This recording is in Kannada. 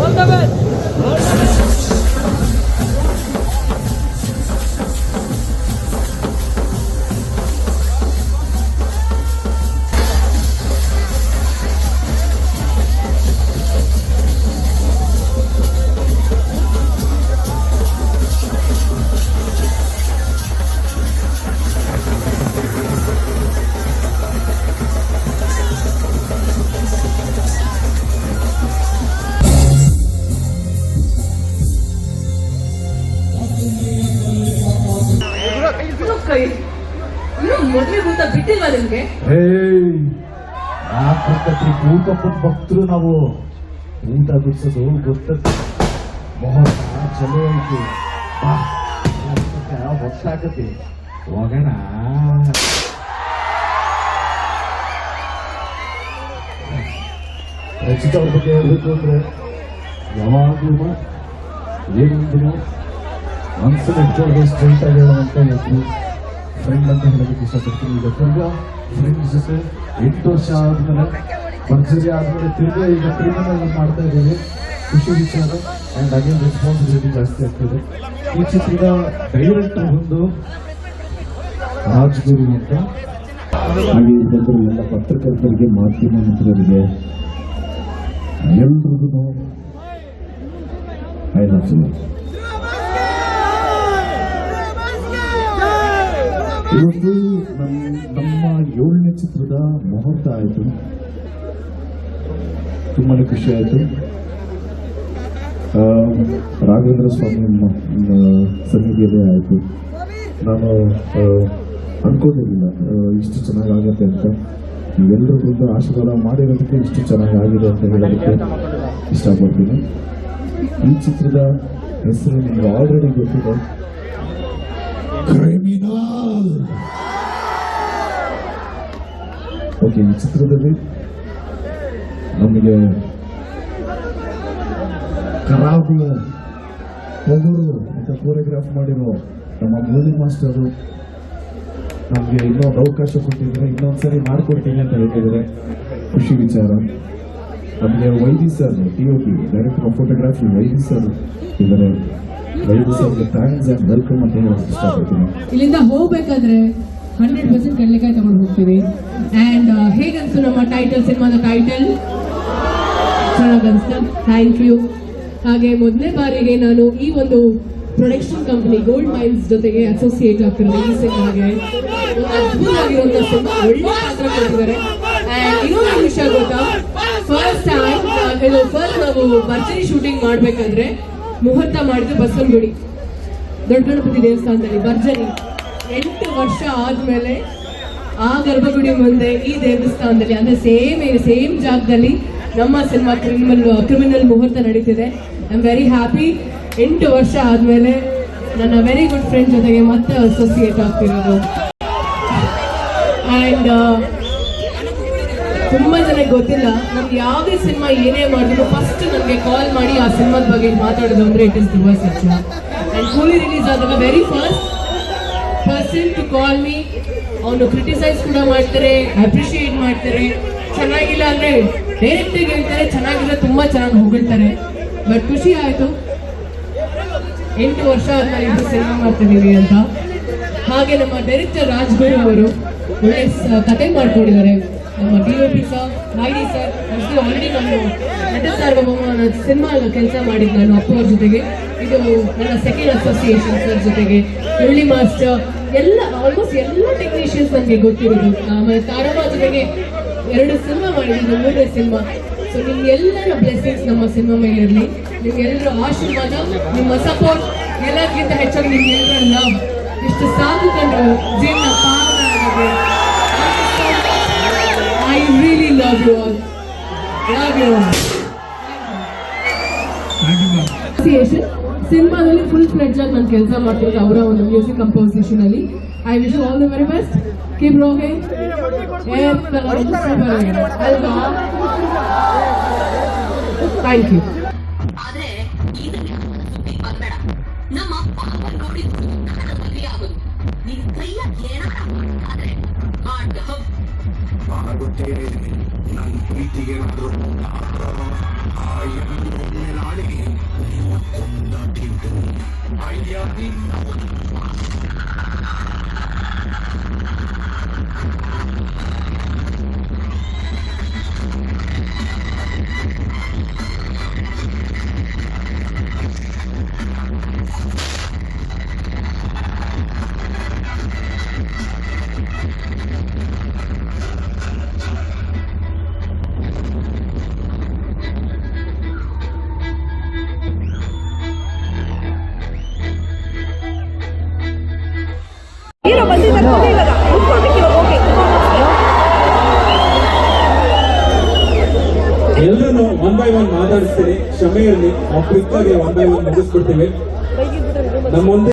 Orada ben. Orada ben. ಹೇ ನಾಲ್ಕು ಊಟಪ್ಪನ ಭಕ್ತರು ನಾವು. ಊಟ ಬಿಡಿಸೋದು ಗೊತ್ತದ ಬಹಳ ಚಲೋ ಐತಿ. ಬಾ ಹೊತ್ತಾಕತಿ ಹೋಗೋಣ. ರಚಿತ ಅವ್ರ ಬಗ್ಗೆ ಹೇಳ್ಬೇಕು ಅಂದ್ರೆ, ಯಾವಾಗಲೂ ಏನಂದ್ರು ಮನಸ್ಸನ್ನು ಹೆಚ್ಚೋದು ಸ್ಟ್ರೈಟ್ ಆಗಿ ಹೇಳುವಂತ ಫ್ರೆಂಡ್ ಅಂತ ಹೇಳೋದಕ್ಕೆ ಇಷ್ಟಪಡ್ತೀನಿ ಈಗ ತಿರ್ಗಾ ಫ್ರೆಂಡ್ಸ್ ಜೊತೆ ಎಂಟು ವರ್ಷ ಆದ್ಮೇಲೆ ಭರ್ಜರಿ ಆದ್ಮೇಲೆ ತಿರ್ಗಾ ಈಗ ಕ್ರಿಮಿನಲ್ ಮಾಡ್ತಾ ಇದ್ದೀವಿ. ಖುಷಿ ವಿಚಾರ ಆ್ಯಂಡ್ ಅಗೇನ್ ರೆಸ್ಪಾನ್ಸಿಬಿಲಿಟಿ ಜಾಸ್ತಿ ಆಗ್ತದೆ. ಈ ಚಿತ್ರದ ಡೈರೆಕ್ಟರ್ ಬಂದು ರಾಜ್ಗುರು ಅಂತ. ಹಾಗೆ ಇದ್ದಂಥ ಎಲ್ಲ ಪತ್ರಕರ್ತರಿಗೆ ಮಾಧ್ಯಮ ಮಿತ್ರರಿಗೆ ಎಲ್ರಿಗೂ ಐ ಲವ್ ಯು ಇವತ್ತು ನಮ್- ನಮ್ಮ ಏಳನೇ ಚಿತ್ರದ ಮುಹೂರ್ತ ಆಯಿತು ತುಂಬಾ ಖುಷಿ ಆಯಿತು ರಾಘವೇಂದ್ರ ಸ್ವಾಮಿ ಸನ್ನಿಧಿಯಲ್ಲೇ ಆಯಿತು ನಾನು ಅನ್ಕೊಂಡಿರ್ಲಿಲ್ಲ ಇಷ್ಟು ಚೆನ್ನಾಗಾಗತ್ತೆ ಅಂತ. ಎಲ್ಲರಿಗೂ ಆಶೀರ್ವಾದ ಮಾಡಿರೋದಕ್ಕೆ ಇಷ್ಟು ಚೆನ್ನಾಗಿ ಆಗಿದೆ ಅಂತ ಹೇಳೋದಕ್ಕೆ ಇಷ್ಟಪಡ್ತೀನಿ. ಈ ಚಿತ್ರದ ಹೆಸರು ನಿಮ್ಗೆ ಆಲ್ರೆಡಿ ಗೊತ್ತಿದೆ ಕ್ರಿಮಿನಲ್ ಓಕೆ ಈ ಚಿತ್ರದಲ್ಲಿ ನಮಗೆ ಕರಾಬಿಯ ಹೋಗೋರು ಅಂತ ಕೋರಿಯೋಗ್ರಾಫ್ ಮಾಡಿರೋ ನಮ್ಮ ಮ್ಯೂಸಿಕ್ ಮಾಸ್ಟರು ನಮಗೆ ಇನ್ನೊಂದು ಅವಕಾಶ ಕೊಟ್ಟಿದ್ದಾರೆ. ಇನ್ನೊಂದ್ಸರಿ ಮಾಡಿಕೊಡ್ತೀನಿ ಅಂತ ಹೇಳ್ತಿದ್ದಾರೆ. ಖುಷಿ ವಿಚಾರ. ನಮಗೆ Vaidi sir T O P director of photography Vaidi sir ಇದ್ದಾರೆ. ವೈದಿ ಸರ್ಗೆ ಥ್ಯಾಂಕ್ಸ್ ಆ್ಯಂಡ್ ವೆಲ್ಕಮ್ ಅಂತ ಹೇಳೋಕೆ ಇಲ್ಲಿಂದ ಹೋಗ್ಬೇಕಾದ್ರೆ ಹಂಡ್ರೆಡ್ ಪರ್ಸೆಂಟ್ ಕಡಲೆಕಾಯಿ ತಗೊಂಡು ಹೋಗ್ತೀವಿ. ಅಂಡ್ ಹೇಗನ್ಸು ನಮ್ಮ ಟೈಟಲ್ ಸಿನಿಮಾದ ಟೈಟಲ್ ಚೆನ್ನಾಗಿ ಅನ್ಸ್ತಾ ಥ್ಯಾಂಕ್ ಯು ಹಾಗೆ ಮೊದಲನೇ ಬಾರಿಗೆ ನಾನು ಈ ಒಂದು ಪ್ರೊಡಕ್ಷನ್ ಕಂಪ್ನಿ ಗೋಲ್ಡ್ ಮೈನ್ಸ್ ಜೊತೆಗೆ ಅಸೋಸಿಯೇಟ್ ಆಗ್ತಿರೋದು ಈ ಸಿನಿಮಾಗೆ ಅದ್ಭುತ ಅದ್ಭುತವಾಗಿರುವಂಥ ಸಿನಿಮಾ, ಒಳ್ಳೆ ಪಾತ್ರ ಕೊಟ್ಟಿದ್ದಾರೆ ಅಂಡ್ ಇನ್ನೊಂದು ವಿಷಯ ಗೊತ್ತಾ? ಫಸ್ಟ್ ಟೈಮ್ ಇದು ಫಸ್ಟ್ ನಾವು ಭರ್ಜರಿ ಶೂಟಿಂಗ್ ಮಾಡ್ಬೇಕಾದ್ರೆ ಮುಹೂರ್ತ ಮಾಡಿದ್ರೆ ಬಸವನಗುಡಿ. ದೊಡ್ಡ ಗಣಪತಿ ದೇವಸ್ಥಾನದಲ್ಲಿ ಭರ್ಜರಿ. ಎಂಟು ವರ್ಷ ಆದ್ಮೇಲೆ ಆ ಗರ್ಭಗುಡಿ ಮುಂದೆ ಈ ದೇವಸ್ಥಾನದಲ್ಲಿ, ಅಂದ್ರೆ ಸೇಮ್ ಸೇಮ್ ಜಾಗದಲ್ಲಿ ನಮ್ಮ ಸಿನಿಮಾ ಕ್ರಿಮಿನಲ್ ಕ್ರಿಮಿನಲ್ ಮುಹೂರ್ತ ನಡೀತಿದೆ. ಐ ಆಮ್ ವೆರಿ ಹ್ಯಾಪಿ ಎಂಟು ವರ್ಷ ಆದ್ಮೇಲೆ ನನ್ನ ವೆರಿ ಗುಡ್ ಫ್ರೆಂಡ್ ಜೊತೆಗೆ ಮತ್ತೆ ಅಸೋಸಿಯೇಟ್ ಆಗ್ತಿರೋದು. ಆ್ಯಂಡ್ ತುಂಬಾ ಜನಕ್ಕೆ ಗೊತ್ತಿಲ್ಲ, ನಮ್ಗೆ ಯಾವುದೇ ಸಿನಿಮಾ ಏನೇ ಮಾಡಿದ್ರು ಫಸ್ಟ್ ನನಗೆ ಕಾಲ್ ಮಾಡಿ ಆ ಸಿನಿಮಾದ ಬಗ್ಗೆ ಮಾತಾಡೋದು ಅಂದ್ರೆ ಇಟ್ ಇಸ್ ತುಂಬಾ ಸಚ್ ಅಂಡ್ ಕೂಲಿ ರಿಲೀಸ್ ಆದಾಗ very first person to call me ಅವನು ಕ್ರಿಟಿಸೈಸ್ ಕೂಡ ಮಾಡ್ತಾರೆ ಅಪ್ರಿಷಿಯೇಟ್ ಮಾಡ್ತಾರೆ. ಚೆನ್ನಾಗಿಲ್ಲ ಅಂದ್ರೆ ಡೈರೆಕ್ಟ್ ಆಗಿ ಹೇಳ್ತಾರೆ, ಚೆನ್ನಾಗಿಲ್ಲ ತುಂಬಾ ಚೆನ್ನಾಗಿ ಹೊಗಳ್ತಾರೆ. ಬಟ್ ಖುಷಿ ಆಯಿತು. ಎಂಟು ವರ್ಷ ಇದು ಸಿನಿಮಾ ಮಾಡ್ತಿದ್ದೀವಿ ಅಂತ. ಹಾಗೆ ನಮ್ಮ ಡೈರೆಕ್ಟರ್ ರಾಜ್ಗುರು ಅವರು ಒಳ್ಳೆ ಕತೆ ಮಾಡ್ಕೊಂಡಿದ್ದಾರೆ. ನಮ್ಮ ಡಿ ಪಿ ಸರ್ ನಾಯ್ಡಿ ಸರ್ ಆಲ್ರೆಡಿ ನಾನು ನಟ ಸಾರ್ವಭೌಮ ಸಿನಿಮಾ ಕೆಲಸ ಮಾಡಿದ್ದು ನಾನು ಅಪ್ಪ ಅವ್ರ ಜೊತೆಗೆ. ಇದು ನನ್ನ ಸೆಕೆಂಡ್ ಅಸೋಸಿಯೇಷನ್ ಸರ್ ಜೊತೆಗೆ ಮುರಳಿ ಮಾಸ್ಟರ್ ಎಲ್ಲ ಆಲ್ಮೋಸ್ಟ್ ಎಲ್ಲ ಟೆಕ್ನಿಷಿಯನ್ಸ್ ನನಗೆ ಗೊತ್ತಿರೋದು. ಆಮೇಲೆ ತಾರಮ್ಮ ಜೊತೆಗೆ ಎರಡು ಸಿನಿಮಾ ಮಾಡಿದ್ದು, ಮೂರನೇ ಸಿನಿಮಾ ಸೊ ನಿಮ್ಗೆಲ್ಲರ ಬ್ಲೆಸ್ಸಿಂಗ್ಸ್ ನಮ್ಮ ಸಿನಿಮಾ ಮೇಲೆ ಇರಲಿ. ನಿಮ್ಗೆಲ್ಲರ ಆಶೀರ್ವಾದ, ನಿಮ್ಮ ಸಪೋರ್ಟ್ ಎಲ್ಲಕ್ಕಿಂತ ಹೆಚ್ಚಾಗಿ ನಿಮ್ಗೆಲ್ಲರ ಲವ್ ಇಷ್ಟು ಸಾಕು ಕಂಡು ಜೀವನ ಸಿನಿಮಾದಲ್ಲಿ ಫುಲ್ ಫ್ಲೆಡ್ಜ್ ಆಗಿ ನಾನು ಕೆಲಸ ಮಾಡ್ತಿರೋದು ಅವರ ಒಂದು ಮ್ಯೂಸಿಕ್ ಕಂಪೋಸಿಷನ್ ಅಲ್ಲಿ. I wish all the very best keep rocking ಅಲ್ವಾ ಥ್ಯಾಂಕ್ ಯು ಆದ್ರೆ ಇದನ್ನ ಸುದ್ದಿ ಬರ್ಬೇಡ ನಮ್ಮ ಅಪ್ಪ ಅವನ್ ನೋಡಿದ್ದು ನನ್ನ ಮದುವೆ ಆಗೋದು. ನಿನ್ ಕೈಯ ಏನಾರ ಆದ್ರೆ ಆ ಡವ್ ಆಗುತ್ತೆ ನನ್ನ ಪ್ರೀತಿಗೆ நாட்டிற்கு மரியாதை நமது ಒನ್ ಬೈ ಒನ್ ಮಾತಾಡಿಸ್ತೀನಿ. ಕ್ಷಮೆ ಇರಲಿ. ಆಗಿ ಒನ್ ಬೈ ಒನ್ ಮುಗಿಸ್ಕೊಡ್ತೀವಿ. ನಮ್ಮ ಮುಂದೆ